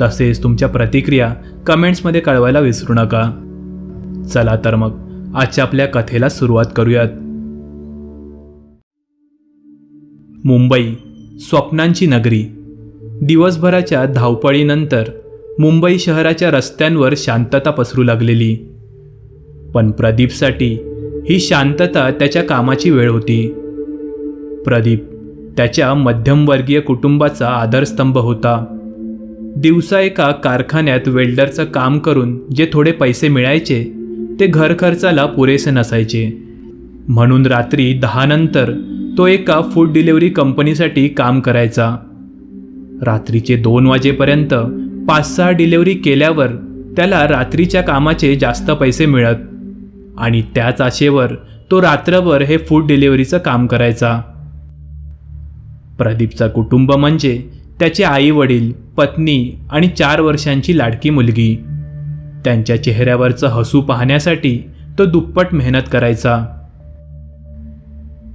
तसेच तुमच्या प्रतिक्रिया कमेंट्समध्ये कळवायला विसरू नका. चला तर मग आजच्या आपल्या कथेला सुरुवात करूयात. मुंबई स्वप्नांची नगरी. दिवसभराच्या धावपळीनंतर मुंबई शहराच्या रस्त्यांवर शांतता पसरू लागलेली. पण प्रदीपसाठी ही शांतता त्याच्या कामाची वेळ होती. प्रदीप त्याच्या मध्यमवर्गीय कुटुंबाचा आधारस्तंभ होता. दिवसा एका कारखान्यात वेल्डरचं काम करून जे थोडे पैसे मिळायचे ते घरखर्चाला पुरेसे नसायचे. म्हणून रात्री दहानंतर तो एका फूड डिलिव्हरी कंपनीसाठी काम करायचा. रात्रीचे दोन वाजेपर्यंत पाच सहा डिलिव्हरी केल्यावर त्याला रात्रीच्या कामाचे जास्त पैसे मिळत आणि त्याच आशेवर तो रात्रभर हे फूड डिलिव्हरीचं काम करायचा. प्रदीपचा कुटुंब म्हणजे त्याचे आई वडील पत्नी आणि चार वर्षांची लाडकी मुलगी. त्यांच्या चेहऱ्यावरचं हसू पाहण्यासाठी तो दुप्पट मेहनत करायचा.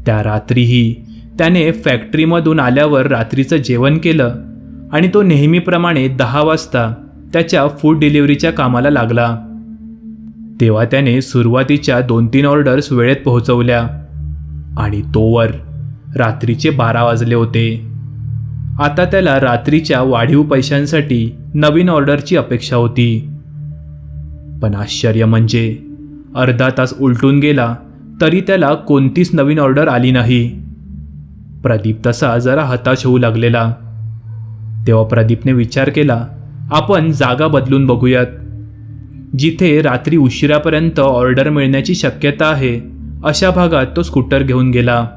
त्या रात्रीही त्याने फॅक्टरीमधून आल्यावर रात्रीचं जेवण केलं आणि तो नेहमीप्रमाणे दहा वाजता त्याच्या फूड डिलिव्हरीच्या कामाला लागला. तेव्हा त्याने सुरुवातीच्या दोन तीन ऑर्डर्स वेळेत पोहोचवल्या आणि तोवर रात्रीचे बारा वाजले होते. आता त्याला रात्रीच्या वाढीव पैशांसाठी नवीन ऑर्डरची अपेक्षा होती. पण आश्चर्य म्हणजे अर्धा तास उलटून गेला तरी त्याला कोणतीच नवीन ऑर्डर आली नाही. प्रदीप तसा जरा हताश होऊ लागलेला. तेव्हा प्रदीपने विचार केला आपण जागा बदलून बघूयात. जिथे रात्री उशिरापर्यंत ऑर्डर मिळण्याची शक्यता आहे अशा भागात तो स्कूटर घेऊन गेला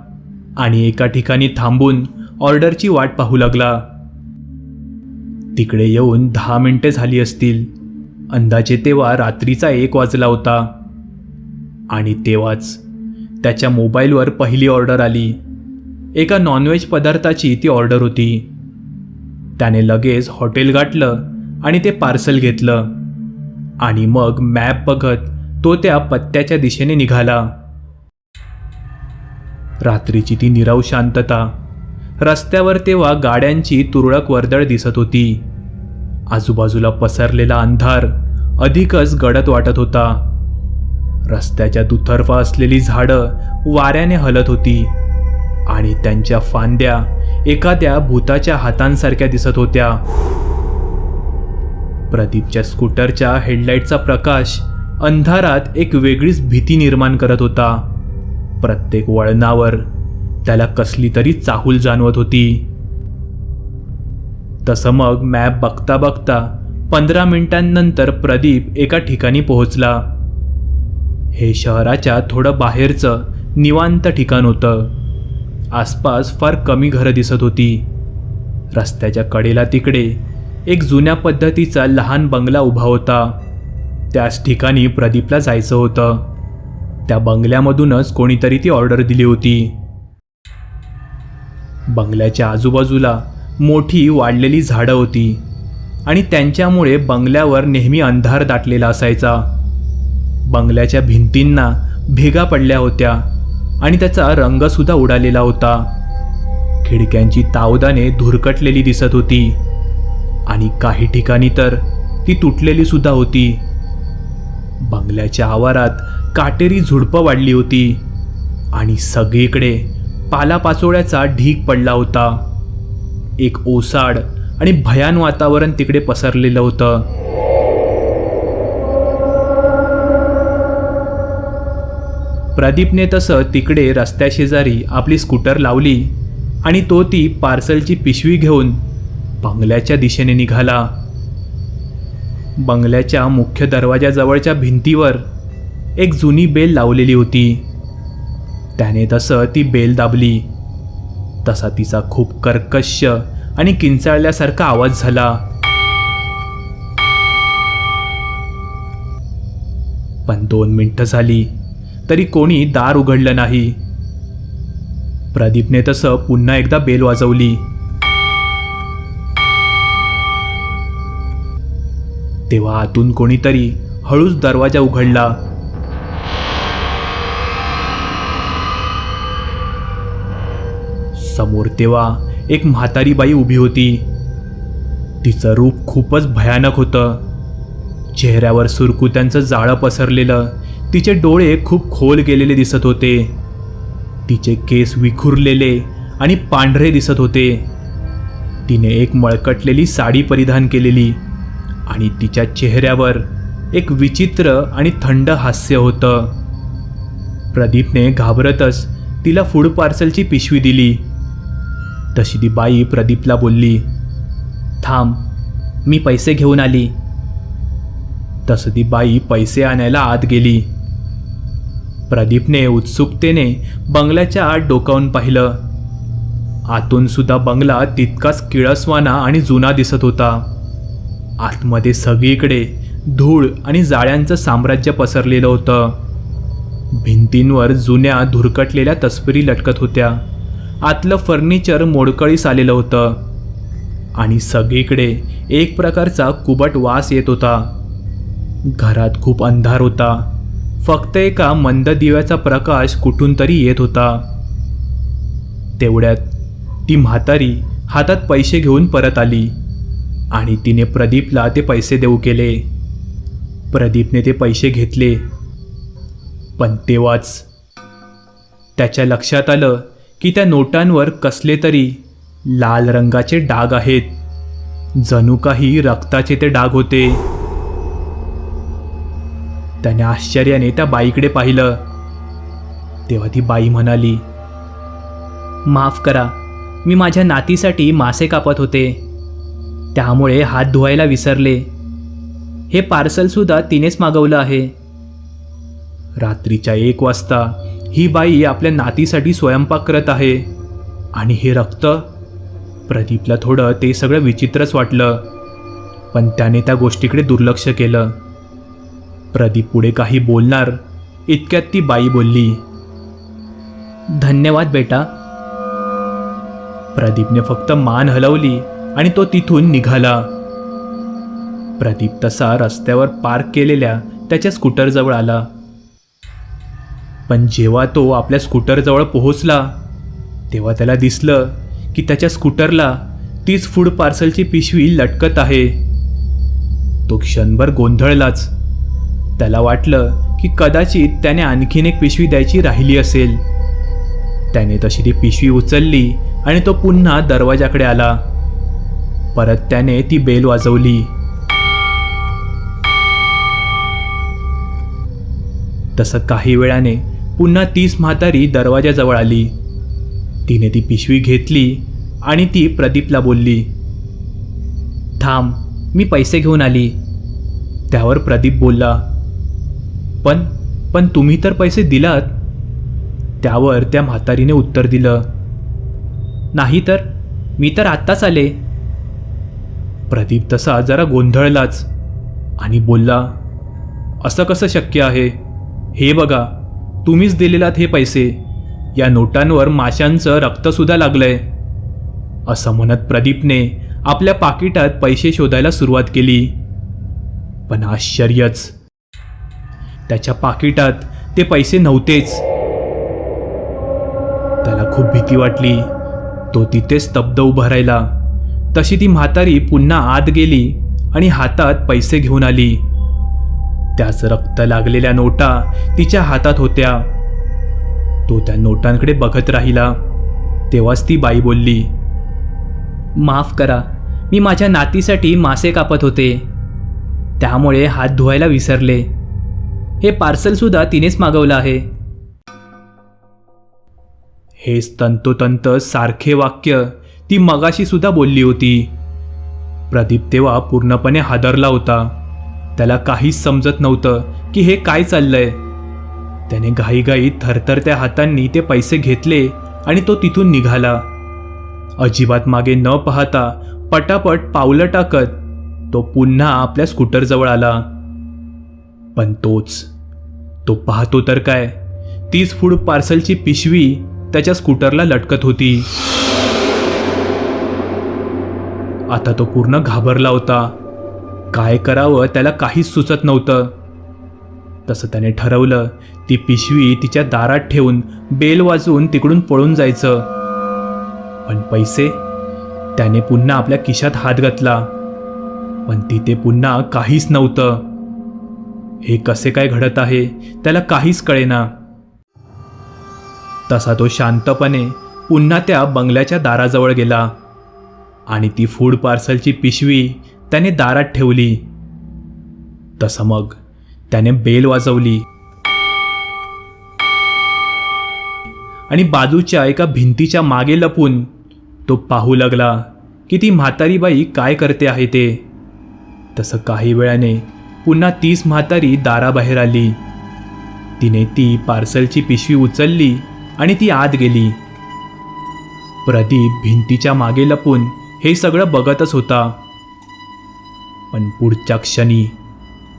आणि एका ठिकाणी थांबून ऑर्डरची वाट पाहू लागला. तिकडे येऊन दहा मिनिटे झाली असतील. अंदाजे तेव्हा रात्रीचा एक वाजला होता. आणि तेव्हाच त्याच्या मोबाईलवर पहिली ऑर्डर आली. एका नॉनव्हेज पदार्थाची ती ऑर्डर होती. त्याने लगेच हॉटेल गाठलं आणि ते पार्सल घेतलं. आणि मग मॅप बघत तो त्या पत्त्याच्या दिशेने निघाला. रात्रीची ती निराव शांतता रस्त्यावर तेव्हा गाड्यांची तुरळक वर्दळ दिसत होती. आजूबाजूला पसरलेला अंधार अधिकच गडद वाटत होता. रस्त्याच्या दुतर्फा असलेली झाडं वाऱ्याने हलत होती आणि त्यांच्या फांद्या एखाद्या भूताच्या हातांसारख्या दिसत होत्या. प्रदीपच्या स्कूटरच्या हेडलाईटचा प्रकाश अंधारात एक वेगळीच भीती निर्माण करत होता. प्रत्येक वळणावर त्याला कसली तरी चाहूल जाणवत होती. तसं मग मॅप बघता बघता पंधरा मिनिटांनंतर प्रदीप एका ठिकाणी पोहोचला. हे शहराच्या थोडं बाहेरचं निवांत ठिकाण होतं. आसपास फार कमी घरं दिसत होती. रस्त्याच्या कडेला तिकडे एक जुन्या पद्धतीचा लहान बंगला उभा होता. त्याच ठिकाणी प्रदीपला जायचं होतं. त्या बंगल्यामधूनच कोणीतरी ती ऑर्डर दिली होती. बंगल्याच्या आजूबाजूला मोठी वाढलेली झाडं होती आणि त्यांच्यामुळे बंगल्यावर नेहमी अंधार दाटलेला असायचा. बंगल्याच्या भिंतींना भेगा पडल्या होत्या आणि त्याचा रंगसुद्धा उडालेला होता. खिडक्यांची तावदाने धुरकटलेली दिसत होती आणि काही ठिकाणी तर ती तुटलेली सुद्धा होती. बंगल्याच्या आवारात काटेरी झुडपं वाढली होती आणि सगळीकडे पालापाचोळ्याचा ढीक पडला होता. एक ओसाड आणि भयान वातावरण तिकडे पसरलेलं होतं. प्रदीपने तसं तिकडे रस्त्याशेजारी आपली स्कूटर लावली आणि तो ती पार्सलची पिशवी घेऊन बंगल्याच्या दिशेने निघाला. बंगल्याच्या मुख्य दरवाजाजवळच्या भिंतीवर एक जुनी बेल लावलेली होती. त्याने तसं ती बेल दाबली तसा तिचा खूप कर्कश आणि किंचाळल्यासारखा आवाज झाला. पण दोन मिनिटं झाली तरी कोणी दार उघडलं नाही. प्रदीपने तसं पुन्हा एकदा बेल वाजवली. तेव्हा आतून कोणीतरी हळूच दरवाजा उघडला. समोर तेव्हा एक म्हातारी बाई उभी होती. तिचं रूप खूपच भयानक होतं. चेहऱ्यावर सुरकुत्यांचं जाळं पसरलेलं तिचे डोळे खूप खोल गेलेले दिसत होते. तिचे केस विखुरलेले आणि पांढरे दिसत होते. तिने एक मळकटलेली साडी परिधान केलेली आणि तिच्या चेहऱ्यावर एक विचित्र आणि थंड हास्य होतं. प्रदीपने घाबरतच तिला फूड पार्सलची पिशवी दिली. तशी ती बाई प्रदीपला बोलली थांब मी पैसे घेऊन आली. तसं ती बाई पैसे आणायला आत गेली. प्रदीपने उत्सुकतेने बंगल्याच्या आत डोकावून पाहिलं. आतून सुद्धा बंगला तितकाच किळसवाना आणि जुना दिसत होता. आतमध्ये सगळीकडे धूळ आणि जाळ्यांचं साम्राज्य पसरलेलं होतं. भिंतींवर जुन्या धुरकटलेल्या तस्विरी लटकत होत्या. आतलं फर्निचर मोडकळीस आलेलं होतं. आणि सगळीकडे एक प्रकारचा कुबट वास येत होता. घरात खूप अंधार होता. फक्त एका मंद दिव्याचा प्रकाश कुठून तरी येत होता. तेवढ्यात ती म्हातारी हातात पैसे घेऊन परत आली. आणि तिने प्रदीपला ते पैसे देऊ केले. प्रदीपने ते पैसे घेतले. पण तेव्हाच त्याच्या लक्षात आलं की त्या नोटांवर कसले तरी लाल रंगाचे डाग आहेत. जणू काही रक्ताचे ते डाग होते. त्याने आश्चर्याने त्या बाईकडे पाहिलं. तेव्हा ती बाई म्हणाली माफ करा मी माझ्या नातीसाठी मासे कापत होते. त्यामुळे हात धुवायला विसरले. हे पार्सलसुद्धा तिनेच मागवलं आहे. रात्रीच्या एक वाजता ही बाई आपल्या नातीसाठी स्वयंपाक करत आहे. आणि हे रक्त? प्रदीपला थोडं ते सगळं विचित्रच वाटलं. पण त्याने त्या गोष्टीकडे दुर्लक्ष केलं. प्रदीप पुढे काही बोलणार इतक्यात ती बाई बोलली धन्यवाद बेटा. प्रदीपने फक्त मान हलवली आणि तो तिथून निघाला. प्रदीप तसा रस्त्यावर पार्क केलेल्या त्याच्या स्कूटरजवळ आला. पण जेव्हा तो आपल्या स्कूटरजवळ पोहोचला तेव्हा त्याला दिसलं की त्याच्या स्कूटरला तीच फूड पार्सलची पिशवी लटकत आहे. तो क्षणभर गोंधळलाच. त्याला वाटलं की कदाचित त्याने आणखीन एक पिशवी द्यायची राहिली असेल. त्याने तशी ती पिशवी उचलली आणि तो पुन्हा दरवाजाकडे आला. परत त्याने ती बेल वाजवली. तसं काही वेळाने पुन्हा तीच म्हातारी दरवाजाजवळ आली. तिने ती पिशवी घेतली आणि ती प्रदीपला बोलली थांब मी पैसे घेऊन आली. त्यावर प्रदीप बोलला पण पण तुम्ही तर पैसे दिलात. त्यावर त्या म्हातारीने उत्तर दिलं नाही तर मी तर आत्ताच आले. प्रदीप तसा जरा गोंधळलाच आणि बोलला असं कसं शक्य आहे? हे बघा तुम्हीच दिलेलात हे पैसे. या नोटांवर माशांचं रक्तसुद्धा लागलंय. असं म्हणत प्रदीपने आपल्या पाकिटात पैसे शोधायला सुरुवात केली. पण आश्चर्यच. त्याच्या पाकिटात ते पैसे नव्हतेच. त्याला खूप भीती वाटली. तो तिथे स्तब्ध उभा राहिला. तशी ती म्हातारी पुन्हा आत गेली आणि हातात पैसे घेऊन आली. त्याच रक्त लागलेल्या नोटा तिच्या हातात होत्या. तो त्या नोटांकडे बघत राहिला. तेव्हाच ती बाई बोलली माफ करा मी माझ्या नातीसाठी मासे कापत होते. त्यामुळे हात धुवायला विसरले. हे पार्सलसुद्धा तिनेच मागवलं आहे. हेच तंतोतंत सारखे वाक्य ती मगाशी सुद्धा बोलली होती. प्रदीप तेव्हा पूर्णपणे हादरला होता. त्याला काहीच समजत नव्हतं की हे काय चाललंय. त्याने घाईघाईत थरथरत्या हातांनी ते पैसे घेतले आणि तो तिथून निघाला. अजिबात मागे न पाहता पटापट पावलं टाकत तो पुन्हा आपल्या स्कूटरजवळ आला. पण तोच तो पाहतो तर काय तीच फूड पार्सलची पिशवी त्याच्या स्कूटरला लटकत होती. आता तो पूर्ण घाबरला होता. काय करावं त्याला काहीच सुचत नव्हतं. तसं त्याने ठरवलं ती पिशवी तिच्या दारात ठेवून बेल वाजवून तिकडून पळून जायचं. पण पैसे? त्याने पुन्हा आपल्या किशात हात घातला. पण तिथे पुन्हा काहीच नव्हतं. हे कसे काय घडत आहे त्याला काहीच कळेना. तसा तो शांतपणे पुन्हा त्या बंगल्याच्या दाराजवळ गेला. आणि ती फूड पार्सलची पिशवी त्याने दारात ठेवली. तसं मग त्याने बेल वाजवली. आणि बाजूच्या एका भिंतीच्या मागे लपून तो पाहू लागला की ती म्हातारी बाई काय करते आहे ते. तसं काही वेळाने पुन्हा तीच म्हातारी दाराबाहेर आली. तिने ती पार्सलची पिशवी उचलली आणि ती आत गेली. प्रदीप भिंतीच्या मागे लपून हे सगळं बघतच होता. पण पुढच्या क्षणी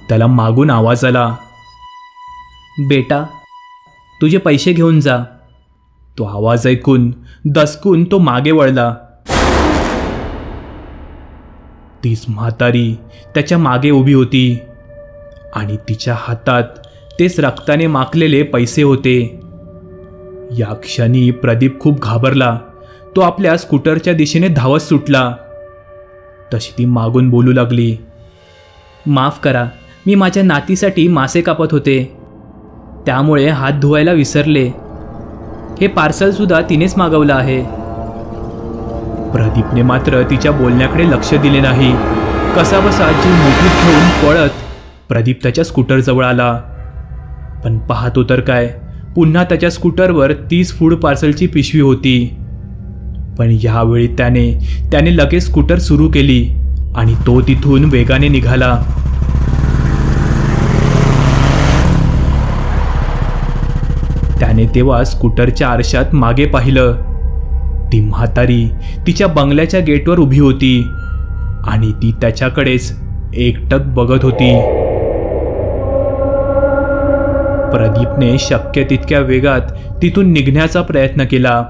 त्याला मागून आवाज आला बेटा तुझे पैसे घेऊन जा. तो आवाज ऐकून दसकून तो मागे वळला. तीच म्हातारी त्याच्यामागे उभी होती आणि तिच्या हातात तेच रक्ताने माखलेले पैसे होते. या क्षणी प्रदीप खूप घाबरला. तो आपल्या स्कूटरच्या दिशेने धावत सुटला. तशी ती मागून बोलू लागली. माफ करा मी माझ्या नातीसाठी मासे कापत होते. त्यामुळे हात धुवायला विसरले. हे पार्सलसुद्धा तिनेच मागवलं आहे. प्रदीपने मात्र तिच्या बोलण्याकडे लक्ष दिले नाही. कसा बसा जी मुठीत ठेवून पळत प्रदीप त्याच्या स्कूटरजवळ आला. पण पाहतो तर काय पुन्हा त्याच्या स्कूटरवर तीस फूड पार्सलची पिशवी होती. पण यावेळी त्याने त्याने लगेच स्कूटर सुरू केली आणि तो तिथून वेगाने निघाला. त्याने तेव्हा स्कूटरच्या आरशात मागे पाहिलं. ती म्हातारी तिच्या बंगल्याच्या गेटवर उभी होती आणि ती त्याच्याकडेच एकटक बघत होती. प्रदीपने शक्य तितक्या वेगात तिथून निघण्याचा प्रयत्न केला.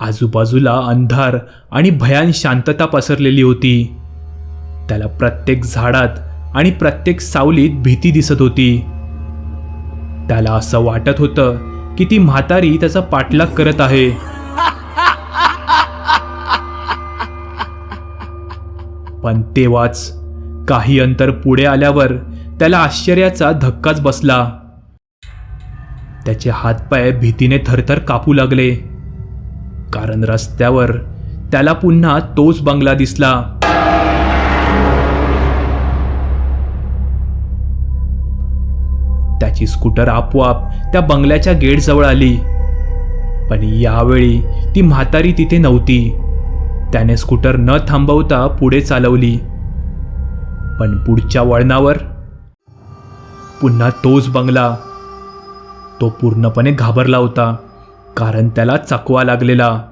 आजूबाजूला अंधार आणि भयान शांतता पसरलेली होती. त्याला प्रत्येक झाडात आणि प्रत्येक सावलीत भीती दिसत होती. त्याला असं वाटत होतं की ती म्हातारी त्याचा पाठलाग करत आहे. पण तेव्हाच काही अंतर पुढे आल्यावर त्याला आश्चर्याचा धक्काच बसला. त्याचे हातपाय भीतीने थरथर कापू लागले. कारण रस्त्यावर त्याला पुन्हा तोच बंगला दिसला. त्याची स्कूटर आपोआप त्या बंगल्याच्या गेटजवळ आली. पण यावेळी ती म्हातारी तिथे नव्हती. त्याने स्कूटर न थांबवता पुढे चालवली. पण पुढच्या वळणावर पुन्हा तोच बंगला. तो पूर्णपणे घाबरला होता. कारण त्याला चकवा लागलेला.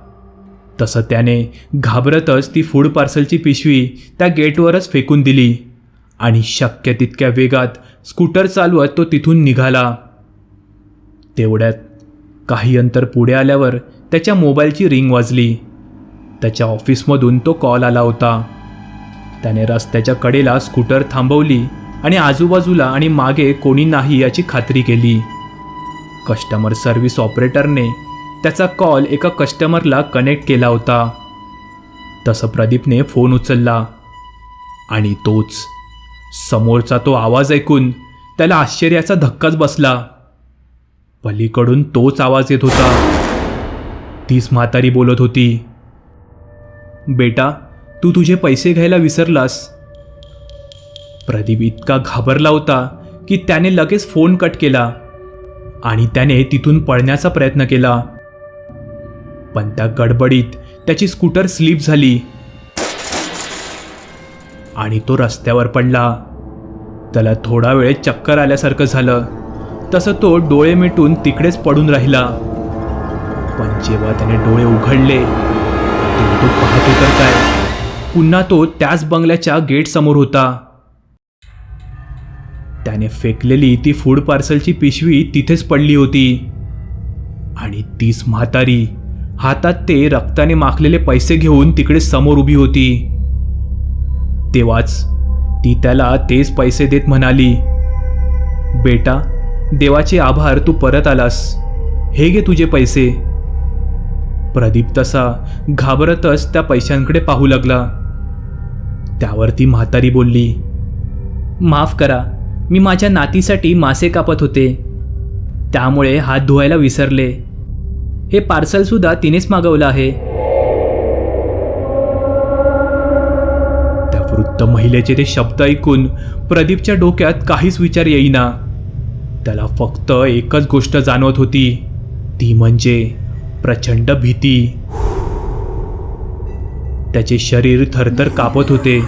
तसं त्याने घाबरतच ती फूड पार्सलची पिशवी त्या गेटवरच फेकून दिली. आणि शक्य तितक्या वेगात स्कूटर चालवत तो तिथून निघाला. तेवढ्यात काही अंतर पुढे आल्यावर त्याच्या मोबाईलची रिंग वाजली. त्याच्या ऑफिसमधून तो कॉल आला होता. त्याने रस्त्याच्या कडेला स्कूटर थांबवली आणि आजूबाजूला आणि मागे कोणी नाही याची खात्री केली. कस्टमर सर्व्हिस ऑपरेटरने त्याचा कॉल एका कस्टमरला कनेक्ट केला होता. तसं प्रदीपने फोन उचलला. आणि तोच समोरचा तो आवाज ऐकून त्याला आश्चर्याचा धक्काच बसला. पलीकडून तोच आवाज येत होता. तीच म्हातारी बोलत होती. बेटा तू तुझे पैसे घ्यायला विसरलास. प्रदीप इतका घाबरला होता की त्याने लगेच फोन कट केला. आणि त्याने तिथून पळण्याचा प्रयत्न केला. पण त्या गडबडीत त्याची स्कूटर स्लिप झाली. आणि तो रस्त्यावर पडला. त्याला थोडा वेळ चक्कर आल्यासारखं झालं. तसं तो डोळे मिटून तिकडेच पडून राहिला. पण जेव्हा त्याने डोळे उघडले तेव्हा तो पाहतो तर काय? पुन्हा तो त्याच बंगल्याच्या गेट समोर होता. त्याने फेकलेली ती फूड पार्सलची पिशवी तिथेच पडली होती. आणि तीच म्हातारी हातात ते रक्ताने माखलेले पैसे घेऊन तिकडे समोर उभी होती. तेव्हाच ती त्याला तेच पैसे देत म्हणाली बेटा देवाचे आभार तू परत आलास. हे घे तुझे पैसे. प्रदीप तसा घाबरतच त्या पैशांकडे पाहू लागला. त्यावर ती म्हातारी बोलली माफ करा मी माझ्या नातीसाठी मासे कापत होते. त्यामुळे हात धुवायला विसरले. हे पार्सलसुद्धा तिनेच मागवलं आहे. त्या वृद्ध महिलेचे ते शब्द ऐकून प्रदीपच्या डोक्यात काहीच विचार येईना. त्याला फक्त एकच गोष्ट जाणवत होती. ती म्हणजे प्रचंड भीती. त्याचे शरीर थरथर कापत होते.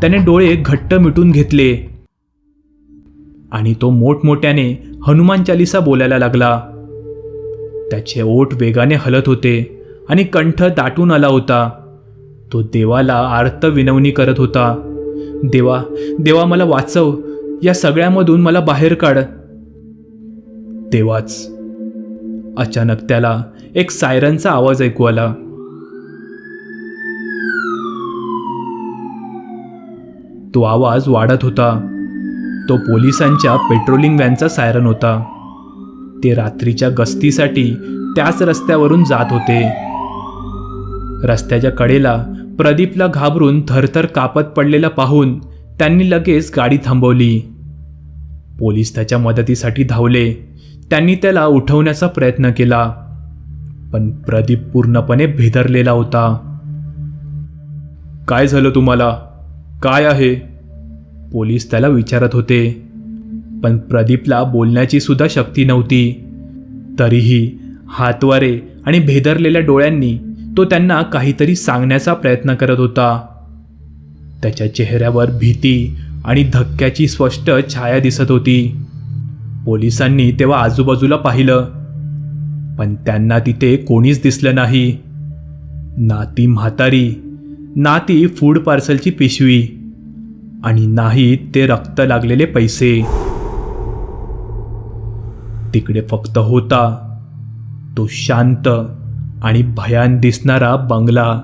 त्याने डोळे घट्ट मिटून घेतले. आणि तो मोठमोठ्याने हनुमान चालिसा बोलायला लागला. त्याचे ओठ वेगाने हलत होते आणि कंठ दाटून आला होता. तो देवाला आर्त विनवणी करत होता. देवा देवा मला वाचव या सगळ्यामधून मला बाहेर काढ. तेव्हाच अचानक त्याला एक सायरनचा आवाज ऐकू आला. तो आवाज वाढत होता. तो पोलिसांच्या पेट्रोलिंग व्हॅनचा सायरन होता. ते रात्रीच्या गस्तीसाठी त्याच रस्त्यावरून जात होते. रस्त्याच्या कडेला प्रदीपला घाबरून थरथर कापत पडलेला पाहून त्यांनी लगेच गाडी थांबवली. पोलीस त्याच्या मदतीसाठी धावले. त्यांनी त्याला उठवण्याचा प्रयत्न केला. पण प्रदीप पूर्णपणे भेदरलेला होता. काय झालं तुम्हाला? काय आहे? पोलीस त्याला विचारत होते. पण प्रदीपला बोलण्याची सुद्धा शक्ती नव्हती. तरीही हातवारे आणि भेदरलेल्या डोळ्यांनी तो त्यांना काहीतरी सांगण्याचा प्रयत्न करत होता. त्याच्या चेहऱ्यावर भीती आणि धक्क्याची स्पष्ट छाया दिसत होती. पोलिसांनी तेव्हा आजूबाजूला पाहिलं. पण त्यांना तिथे कोणीच दिसलं नाही. ना ती म्हातारी ना ती फूड पार्सलची पिशवी आणि नाही ते रक्त लागलेले पैसे. तिकडे फक्त होता तो शांत आणि भयान दिसणारा बंगला.